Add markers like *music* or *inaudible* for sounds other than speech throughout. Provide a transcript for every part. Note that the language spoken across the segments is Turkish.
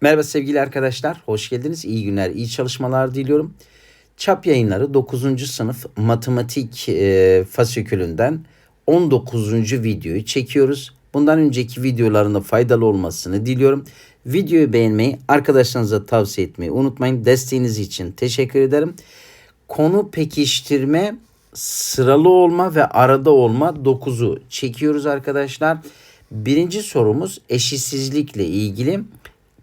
Merhaba sevgili arkadaşlar. Hoş geldiniz. İyi günler, iyi çalışmalar diliyorum. Çap yayınları 9. sınıf matematik e, fasikülünden 19. videoyu çekiyoruz. Bundan önceki videolarında faydalı olmasını diliyorum. Videoyu beğenmeyi, arkadaşlarınıza tavsiye etmeyi unutmayın. Desteğiniz için teşekkür ederim. Konu pekiştirme, sıralı olma ve arada olma 9'u çekiyoruz arkadaşlar. Birinci sorumuz eşitsizlikle ilgili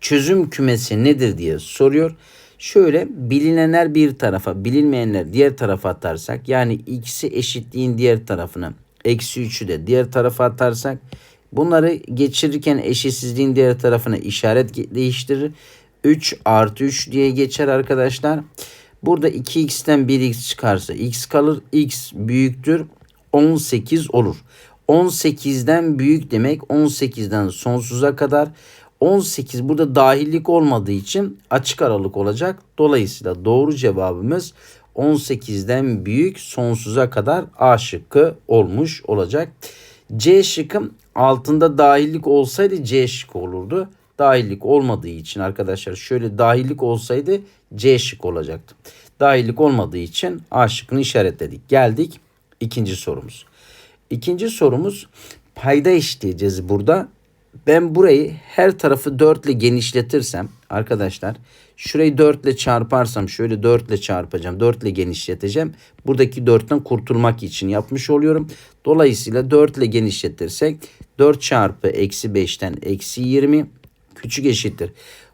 çözüm kümesi nedir diye soruyor. Şöyle bilinenler bir tarafa bilinmeyenler diğer tarafa atarsak yani x'i eşitliğin diğer tarafına eksi 3'ü de diğer tarafa atarsak bunları geçirirken eşitsizliğin diğer tarafına işaret değiştirir. 3 artı 3 diye geçer arkadaşlar. Burada 2x'ten 1x çıkarsa x kalır. x büyüktür 18 olur. 18'den büyük demek 18'den sonsuza kadar 18 burada dahillik olmadığı için açık aralık olacak. Dolayısıyla doğru cevabımız 18'den büyük sonsuza kadar A şıkkı olmuş olacak. C şıkkı altında dahillik olsaydı C şıkkı olurdu. Dahillik olmadığı için arkadaşlar şöyle dahillik olsaydı C şık olacaktı. Dahillik olmadığı için A şıkkını işaretledik. Geldik ikinci sorumuz. İkinci sorumuz payda işleyeceğiz burada. Ben burayı her tarafı 4 ile genişletirsem arkadaşlar şurayı 4 ile çarparsam şöyle 4 ile çarpacağım. 4 ile genişleteceğim. Buradaki 4'ten kurtulmak için yapmış oluyorum. Dolayısıyla 4 ile genişletirsek 4 çarpı eksi 5'ten eksi 20 küçük eşittir.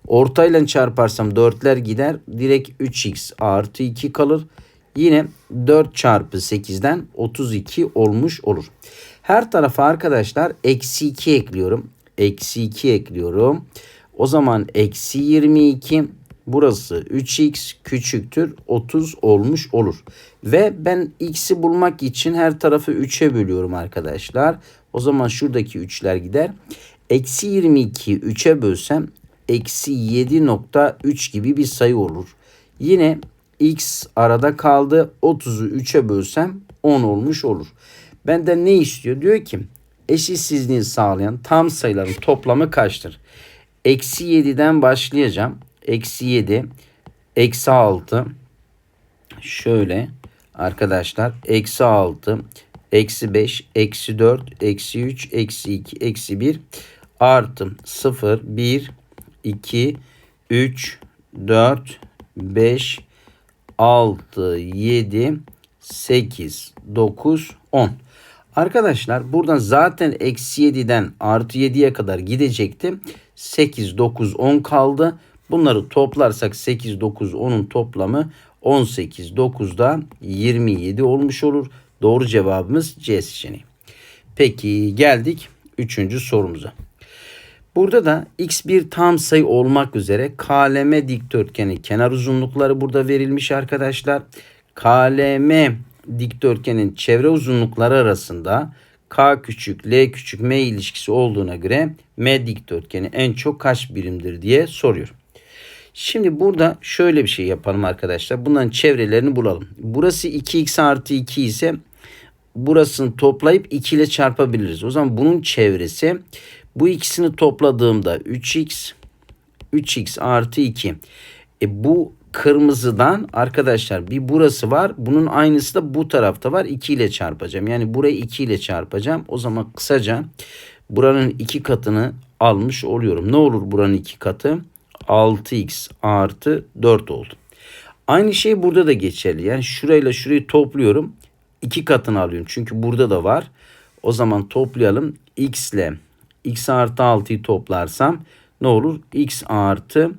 Ortayla çarparsam 4'ler gider. Direkt 3x artı 2 kalır. Yine 4 çarpı 8'den 32 olmuş olur. Her tarafa arkadaşlar eksi 2 ekliyorum. Eksi 2 ekliyorum. O zaman eksi 22 burası 3x küçüktür 30 olmuş olur. Ve ben x'i bulmak için her tarafı 3'e bölüyorum arkadaşlar. O zaman şuradaki 3'ler gider. Eksi 22'yi 3'e bölsem eksi 7.3 gibi bir sayı olur. Yine x arada kaldı. 30'u 3'e bölsem 10 olmuş olur. Benden ne istiyor? Diyor ki eşitsizliği sağlayan tam sayıların toplamı kaçtır? Eksi 7'den başlayacağım. Eksi 7, eksi 6. Şöyle arkadaşlar. Eksi 6, eksi 5, eksi 4, eksi 3, eksi 2, eksi 1 artı 0, 1, 2, 3, 4, 5, 6, 7, 8, 9, 10. Arkadaşlar buradan zaten eksi 7'den artı 7'ye kadar gidecektim. 8, 9, 10 kaldı. Bunları toplarsak 8, 9, 10'un toplamı 18, 9'da 27 olmuş olur. Doğru cevabımız C seçeneği. Peki geldik 3. sorumuza. Burada da x bir tam sayı olmak üzere KLM dikdörtgeni kenar uzunlukları burada verilmiş arkadaşlar. KLM dikdörtgenin çevre uzunlukları arasında K küçük, L küçük, M ilişkisi olduğuna göre M dikdörtgeni en çok kaç birimdir diye soruyor. Şimdi burada şöyle bir şey yapalım arkadaşlar. Bunların çevrelerini bulalım. Burası 2x artı 2 ise burasını toplayıp 2 ile çarpabiliriz. O zaman bunun çevresi bu ikisini topladığımda 3x 3x artı 2. E bu kırmızıdan arkadaşlar bir burası var. Bunun aynısı da bu tarafta var. 2 ile çarpacağım. Yani burayı 2 ile çarpacağım. O zaman kısaca buranın 2 katını almış oluyorum. Ne olur buranın 2 katı? 6x artı 4 oldu. Aynı şey burada da geçerli. Yani şurayla şurayı topluyorum. 2 katını alıyorum. Çünkü burada da var. O zaman toplayalım. x ile x artı 6'yı toplarsam ne olur? x artı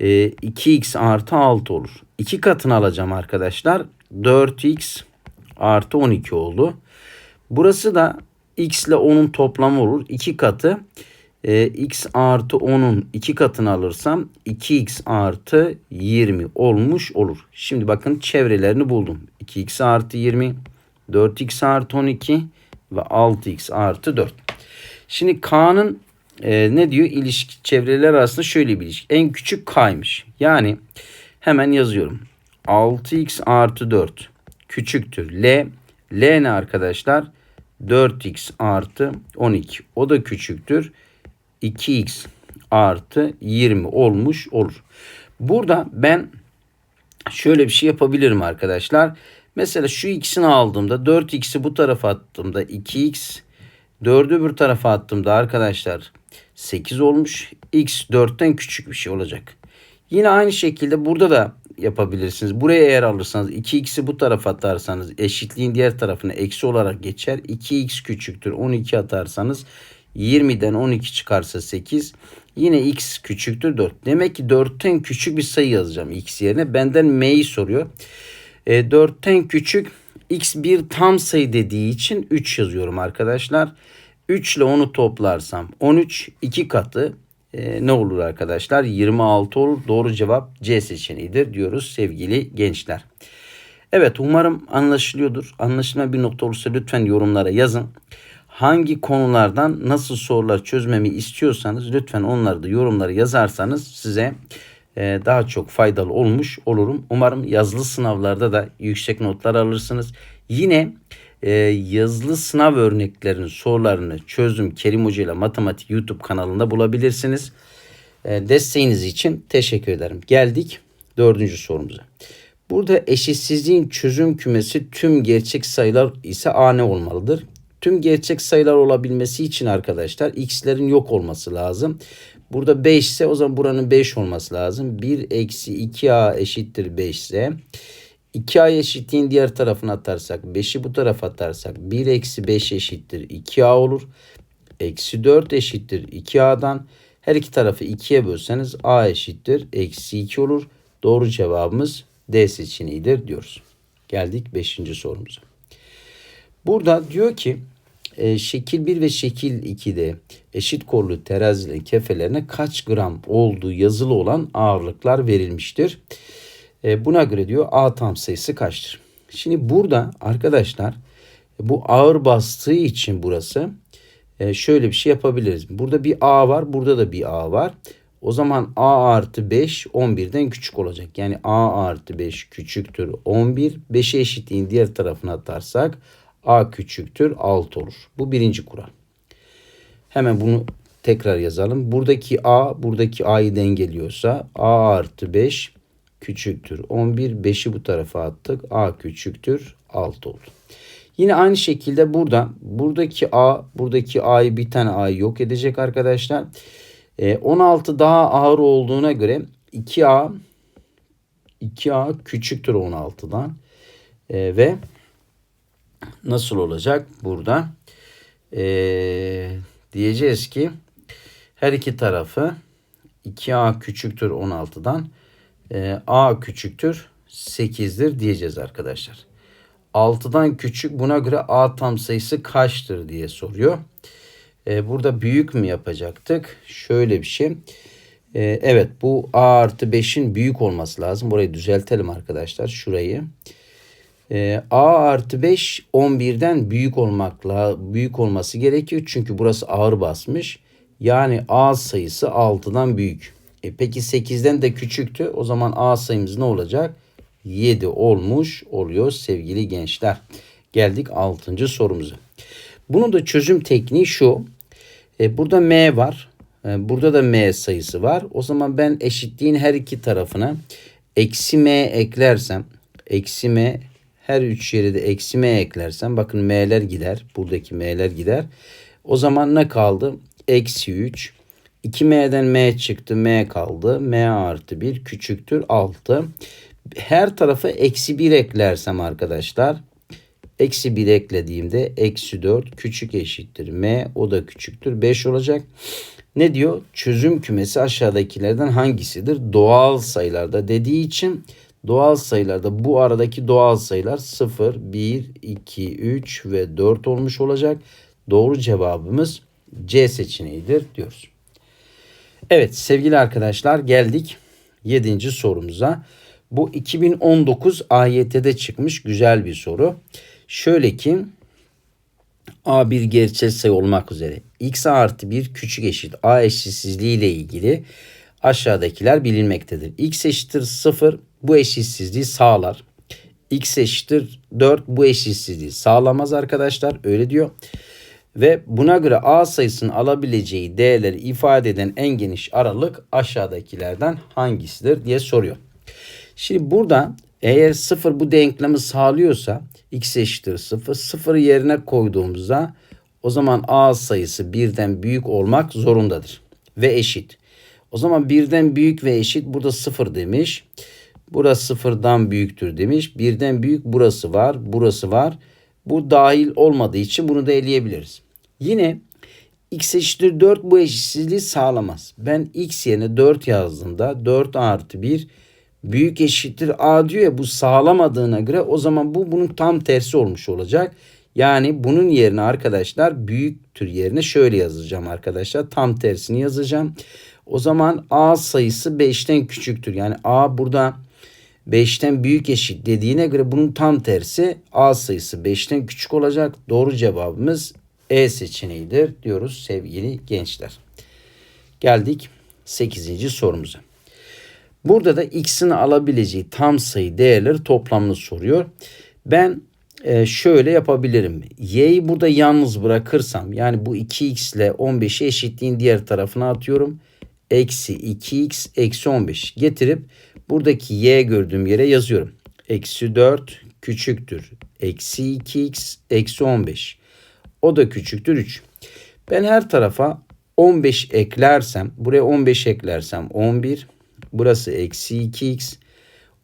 e, 2x artı 6 olur. 2 katını alacağım arkadaşlar. 4x artı 12 oldu. Burası da x ile 10'un toplamı olur. 2 katı e, x artı 10'un 2 katını alırsam 2x artı 20 olmuş olur. Şimdi bakın çevrelerini buldum. 2x artı 20, 4x artı 12 ve 6x artı 4. Şimdi K'nın e, ne diyor? İlişki çevreler arasında şöyle bir ilişki. En küçük K'ymış. Yani hemen yazıyorum. 6x artı 4 küçüktür. L. L ne arkadaşlar? 4x artı 12. O da küçüktür. 2x artı 20 olmuş olur. Burada ben şöyle bir şey yapabilirim arkadaşlar. Mesela şu ikisini aldığımda 4x'i bu tarafa attığımda 2x 4'ü bir tarafa attığımda arkadaşlar 8 olmuş. x 4'ten küçük bir şey olacak. Yine aynı şekilde burada da yapabilirsiniz. Buraya eğer alırsanız 2x'i bu tarafa atarsanız eşitliğin diğer tarafına eksi olarak geçer. 2x küçüktür 12 atarsanız 20'den 12 çıkarsa 8. Yine x küçüktür 4. Demek ki 4'ten küçük bir sayı yazacağım x yerine. Benden m'yi soruyor. E, 4'ten küçük x bir tam sayı dediği için 3 yazıyorum arkadaşlar. 3 ile 10'u toplarsam 13 2 katı e, ne olur arkadaşlar? 26 olur. Doğru cevap C seçeneğidir diyoruz sevgili gençler. Evet umarım anlaşılıyordur. Anlaşılma bir nokta olursa lütfen yorumlara yazın. Hangi konulardan nasıl sorular çözmemi istiyorsanız lütfen onları da yorumlara yazarsanız size daha çok faydalı olmuş olurum. Umarım yazılı sınavlarda da yüksek notlar alırsınız. Yine e, yazılı sınav örneklerinin sorularını çözdüm Kerim Hoca ile Matematik YouTube kanalında bulabilirsiniz. E, desteğiniz için teşekkür ederim. Geldik dördüncü sorumuza. Burada eşitsizliğin çözüm kümesi tüm gerçek sayılar ise A ne olmalıdır? Tüm gerçek sayılar olabilmesi için arkadaşlar x'lerin yok olması lazım. Burada 5 ise o zaman buranın 5 olması lazım. 1 eksi 2a eşittir 5 ise 2a eşitliğin diğer tarafına atarsak 5'i bu tarafa atarsak 1 eksi 5 eşittir 2a olur. Eksi 4 eşittir 2a'dan her iki tarafı 2'ye bölseniz a eşittir eksi 2 olur. Doğru cevabımız D seçeneğidir diyoruz. Geldik 5. sorumuza. Burada diyor ki e, şekil 1 ve şekil 2'de eşit korlu terazilerin kefelerine kaç gram olduğu yazılı olan ağırlıklar verilmiştir. E, buna göre diyor A tam sayısı kaçtır? Şimdi burada arkadaşlar bu ağır bastığı için burası e, şöyle bir şey yapabiliriz. Burada bir A var burada da bir A var. O zaman A artı 5 11'den küçük olacak. Yani A artı 5 küçüktür 11. 5'e eşitliğin diğer tarafına atarsak A küçüktür 6 olur. Bu birinci kural. Hemen bunu tekrar yazalım. Buradaki A buradaki A'yı dengeliyorsa A artı 5 küçüktür 11. 5'i bu tarafa attık. A küçüktür 6 oldu. Yine aynı şekilde burada buradaki A buradaki A'yı bir tane A'yı yok edecek arkadaşlar. 16 ee, daha ağır olduğuna göre 2A 2A küçüktür 16'dan. Ee, ve nasıl olacak burada? Ee, diyeceğiz ki her iki tarafı 2A küçüktür 16'dan e, A küçüktür 8'dir diyeceğiz arkadaşlar. 6'dan küçük buna göre A tam sayısı kaçtır diye soruyor. E, burada büyük mü yapacaktık? Şöyle bir şey. E, evet bu A artı 5'in büyük olması lazım. Burayı düzeltelim arkadaşlar. Şurayı. E, A artı 5 11'den büyük olmakla büyük olması gerekiyor. Çünkü burası ağır basmış. Yani A sayısı 6'dan büyük. E, peki 8'den de küçüktü. O zaman A sayımız ne olacak? 7 olmuş oluyor sevgili gençler. Geldik 6. sorumuza. Bunun da çözüm tekniği şu. E, burada m var. E, burada da m sayısı var. O zaman ben eşitliğin her iki tarafına eksi m eklersem eksi m her üç yeri de eksi m eklersem bakın m'ler gider. Buradaki m'ler gider. O zaman ne kaldı? Eksi 3. 2m'den m çıktı. m kaldı. m artı 1 küçüktür 6. Her tarafa eksi 1 eklersem arkadaşlar Eksi 1 eklediğimde eksi 4 küçük eşittir. M o da küçüktür. 5 olacak. Ne diyor? Çözüm kümesi aşağıdakilerden hangisidir? Doğal sayılarda dediği için doğal sayılarda bu aradaki doğal sayılar 0, 1, 2, 3 ve 4 olmuş olacak. Doğru cevabımız C seçeneğidir diyoruz. Evet sevgili arkadaşlar geldik 7. sorumuza. Bu 2019 AYT'de çıkmış güzel bir soru. Şöyle ki A bir gerçel sayı olmak üzere x artı 1 küçük eşit A eşitsizliği ile ilgili aşağıdakiler bilinmektedir. x eşittir 0 bu eşitsizliği sağlar. x eşittir 4 bu eşitsizliği sağlamaz arkadaşlar öyle diyor. Ve buna göre A sayısının alabileceği değerleri ifade eden en geniş aralık aşağıdakilerden hangisidir diye soruyor. Şimdi burada eğer 0 bu denklemi sağlıyorsa x eşittir 0. 0 yerine koyduğumuzda o zaman A sayısı birden büyük olmak zorundadır. Ve eşit. O zaman birden büyük ve eşit burada 0 demiş. Burası sıfırdan büyüktür demiş. Birden büyük burası var. Burası var. Bu dahil olmadığı için bunu da eleyebiliriz. Yine x eşittir 4 bu eşitsizliği sağlamaz. Ben x yerine 4 yazdığımda 4 artı 1 büyük eşittir a diyor ya bu sağlamadığına göre o zaman bu bunun tam tersi olmuş olacak. Yani bunun yerine arkadaşlar büyüktür yerine şöyle yazacağım arkadaşlar. Tam tersini yazacağım. O zaman a sayısı 5'ten küçüktür. Yani a burada 5'ten büyük eşit dediğine göre bunun tam tersi a sayısı 5'ten küçük olacak. Doğru cevabımız E seçeneğidir diyoruz sevgili gençler. Geldik 8. sorumuza. Burada da x'in alabileceği tam sayı değerleri toplamını soruyor. Ben e, şöyle yapabilirim. Y'yi burada yalnız bırakırsam yani bu 2x ile 15'i eşitliğin diğer tarafına atıyorum. Eksi 2x eksi 15 getirip buradaki y gördüğüm yere yazıyorum. Eksi 4 küçüktür. Eksi 2x eksi 15. O da küçüktür 3. Ben her tarafa 15 eklersem buraya 15 eklersem 11 Burası eksi 2x.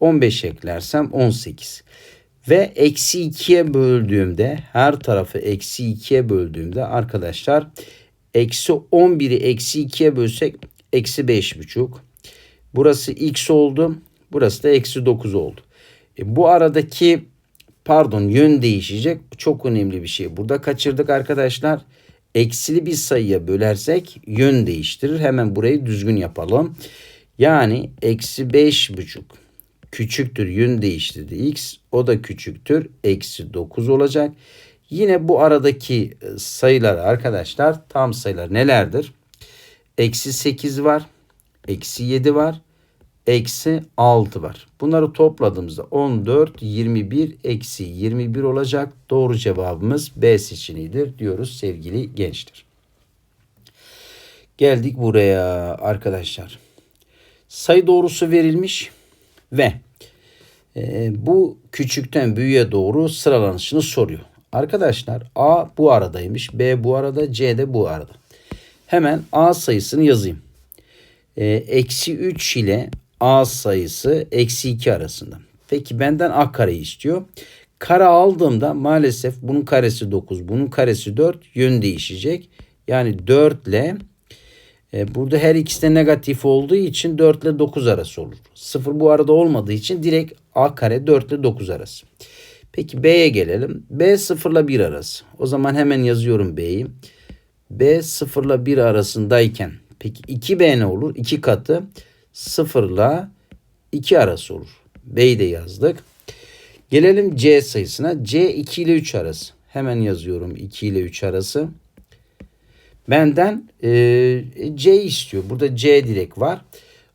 15 eklersem 18. Ve eksi 2'ye böldüğümde her tarafı eksi 2'ye böldüğümde arkadaşlar eksi 11'i eksi 2'ye bölsek eksi 5,5. Burası x oldu. Burası da eksi 9 oldu. E, bu aradaki pardon yön değişecek. Çok önemli bir şey. Burada kaçırdık arkadaşlar. Eksili bir sayıya bölersek yön değiştirir. Hemen burayı düzgün yapalım. Yani eksi beş buçuk küçüktür yön değiştirdi x. O da küçüktür. Eksi 9 olacak. Yine bu aradaki e, sayılar arkadaşlar tam sayılar nelerdir? Eksi 8 var. Eksi 7 var. Eksi 6 var. Bunları topladığımızda 14, 21, eksi 21 olacak. Doğru cevabımız B seçeneğidir diyoruz sevgili gençler. Geldik buraya arkadaşlar sayı doğrusu verilmiş ve e, bu küçükten büyüğe doğru sıralanışını soruyor. Arkadaşlar A bu aradaymış. B bu arada. C de bu arada. Hemen A sayısını yazayım. E, eksi 3 ile A sayısı eksi 2 arasında. Peki benden A kareyi istiyor. Kare aldığımda maalesef bunun karesi 9, bunun karesi 4 yön değişecek. Yani 4 ile e, burada her ikisi de negatif olduğu için 4 ile 9 arası olur. 0 bu arada olmadığı için direkt a kare 4 ile 9 arası. Peki b'ye gelelim. b 0 ile 1 arası. O zaman hemen yazıyorum b'yi. B 0 ile 1 arasındayken peki 2b ne olur? 2 katı 0 ile 2 arası olur. b'yi de yazdık. Gelelim c sayısına. c 2 ile 3 arası. Hemen yazıyorum 2 ile 3 arası. Benden e, C istiyor. Burada C direkt var.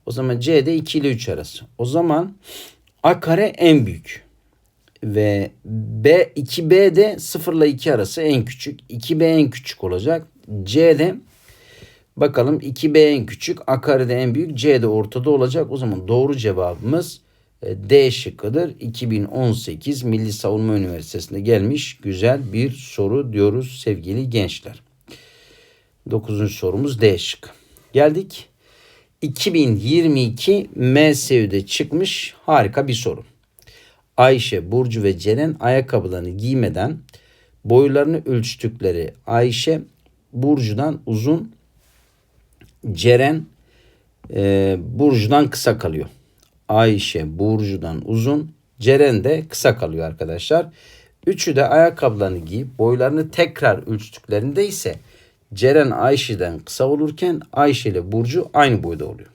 O zaman C de 2 ile 3 arası. O zaman A kare en büyük. Ve B 2B de 0 ile 2 arası en küçük. 2B en küçük olacak. C de bakalım 2B en küçük. A kare de en büyük. C de ortada olacak. O zaman doğru cevabımız e, D şıkkıdır. 2018 Milli Savunma Üniversitesi'nde gelmiş güzel bir soru diyoruz sevgili gençler. Dokuzuncu sorumuz D şık. Geldik 2022 MSÜ'de çıkmış harika bir soru. Ayşe, Burcu ve Ceren ayakkabılarını giymeden boylarını ölçtükleri Ayşe Burcu'dan uzun, Ceren e, Burcu'dan kısa kalıyor. Ayşe Burcu'dan uzun, Ceren de kısa kalıyor arkadaşlar. Üçü de ayakkabılarını giyip boylarını tekrar ölçtüklerinde ise Ceren Ayşe'den kısa olurken Ayşe ile Burcu aynı boyda oluyor.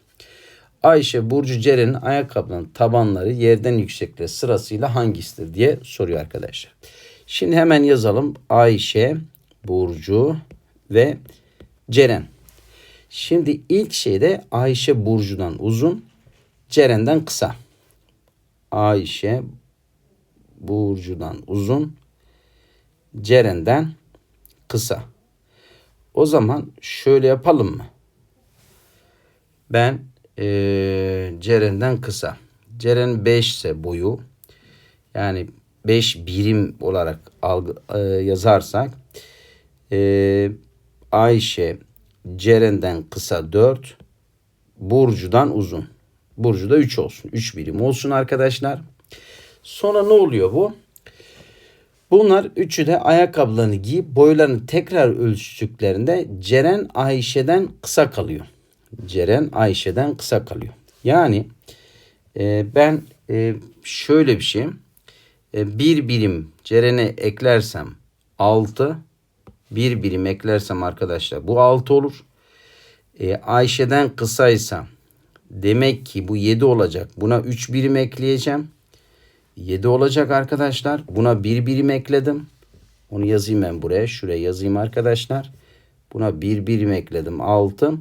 Ayşe, Burcu, Ceren'in ayakkabının tabanları yerden yüksekliğe sırasıyla hangisidir diye soruyor arkadaşlar. Şimdi hemen yazalım. Ayşe, Burcu ve Ceren. Şimdi ilk şeyde Ayşe Burcu'dan uzun, Ceren'den kısa. Ayşe Burcu'dan uzun, Ceren'den kısa. O zaman şöyle yapalım mı? Ben ee, Ceren'den kısa. Ceren 5 ise boyu yani 5 birim olarak algı, e, yazarsak e, Ayşe Ceren'den kısa 4 Burcu'dan uzun. Burcu da 3 olsun. 3 birim olsun arkadaşlar. Sonra ne oluyor bu? Bunlar üçü de ayakkabılarını giyip boylarını tekrar ölçtüklerinde Ceren Ayşe'den kısa kalıyor. Ceren Ayşe'den kısa kalıyor. Yani e, ben e, şöyle bir şey e, bir birim Ceren'e eklersem 6 bir birim eklersem arkadaşlar bu 6 olur. E, Ayşe'den kısaysa demek ki bu 7 olacak. Buna 3 birim ekleyeceğim. 7 olacak arkadaşlar. Buna 1 birim ekledim. Onu yazayım ben buraya. Şuraya yazayım arkadaşlar. Buna 1 birim ekledim. 6.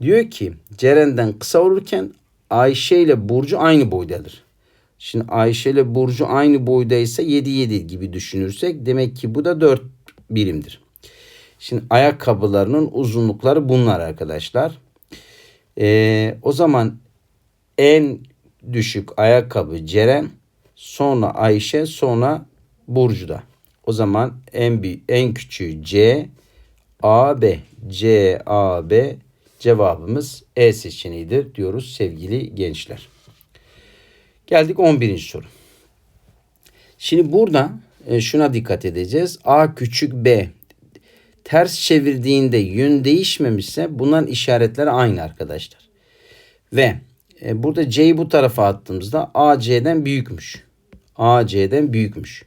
Diyor ki Ceren'den kısa olurken Ayşe ile Burcu aynı boydadır. Şimdi Ayşe ile Burcu aynı boydaysa 7 7 gibi düşünürsek demek ki bu da 4 birimdir. Şimdi ayakkabılarının uzunlukları bunlar arkadaşlar. Ee, o zaman en düşük ayakkabı Ceren, sonra Ayşe, sonra Burcu'da. O zaman en büyük, en küçüğü C, A, B. C, A, B cevabımız E seçeneğidir diyoruz sevgili gençler. Geldik 11. soru. Şimdi burada e, şuna dikkat edeceğiz. A küçük B ters çevirdiğinde yön değişmemişse bunların işaretleri aynı arkadaşlar. Ve e, burada C'yi bu tarafa attığımızda A C'den büyükmüş. A C'den büyükmüş.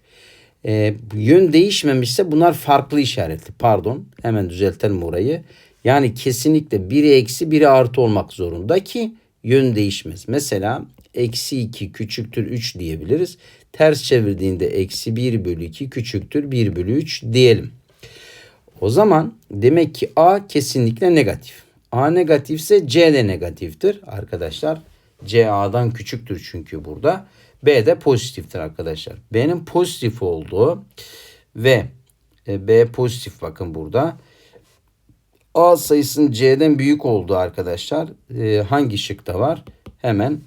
E, yön değişmemişse bunlar farklı işaretli. Pardon hemen düzeltelim orayı. Yani kesinlikle biri eksi biri artı olmak zorunda ki yön değişmez. Mesela eksi 2 küçüktür 3 diyebiliriz. Ters çevirdiğinde eksi 1 bölü 2 küçüktür 1 bölü 3 diyelim. O zaman demek ki A kesinlikle negatif. A negatifse C de negatiftir arkadaşlar. C A'dan küçüktür çünkü burada. B de pozitiftir arkadaşlar. B'nin pozitif olduğu ve e, B pozitif bakın burada. A sayısının C'den büyük olduğu arkadaşlar e, hangi şıkta var? Hemen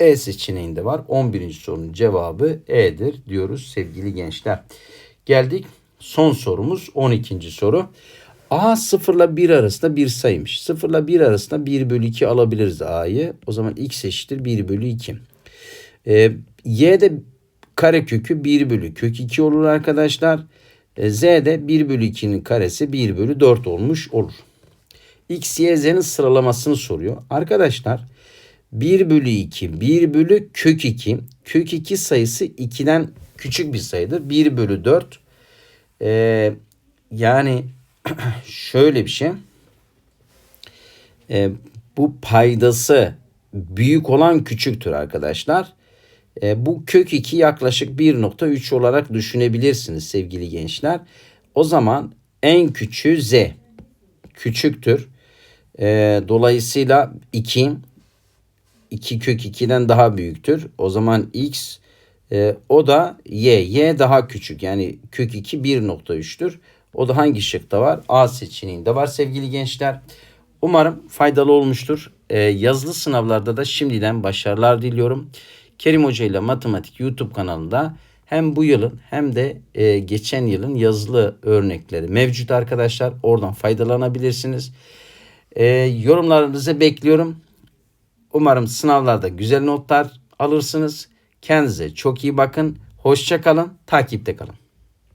E seçeneğinde var. 11. sorunun cevabı E'dir diyoruz sevgili gençler. Geldik son sorumuz 12. soru. A 0 ile 1 arasında bir sayıymış. 0 ile 1 arasında 1 bölü 2 alabiliriz A'yı. O zaman x eşittir 1 bölü 2. Ee, Y'de karekökü 1 bölü kök 2 olur arkadaşlar. Ee, Z'de 1 bölü 2'nin karesi 1 bölü 4 olmuş olur. X, Y, Z'nin sıralamasını soruyor. Arkadaşlar 1 bölü 2, 1 bölü kök 2. Kök 2 sayısı 2'den küçük bir sayıdır. 1 bölü 4. Ee, yani *clears throat* şöyle bir şey. Ee, bu paydası büyük olan küçüktür arkadaşlar. E, bu kök 2 yaklaşık 1.3 olarak düşünebilirsiniz sevgili gençler. O zaman en küçüğü z küçüktür. E, dolayısıyla 2 2 kök 2'den daha büyüktür. O zaman x e, o da y. Y daha küçük. Yani kök 2 1.3'tür. O da hangi şıkta var? A seçeneğinde var sevgili gençler. Umarım faydalı olmuştur. Ee, yazılı sınavlarda da şimdiden başarılar diliyorum. Kerim Hoca ile Matematik YouTube kanalında hem bu yılın hem de e, geçen yılın yazılı örnekleri mevcut arkadaşlar. Oradan faydalanabilirsiniz. E, yorumlarınızı bekliyorum. Umarım sınavlarda güzel notlar alırsınız. Kendinize çok iyi bakın. Hoşça kalın. Takipte kalın.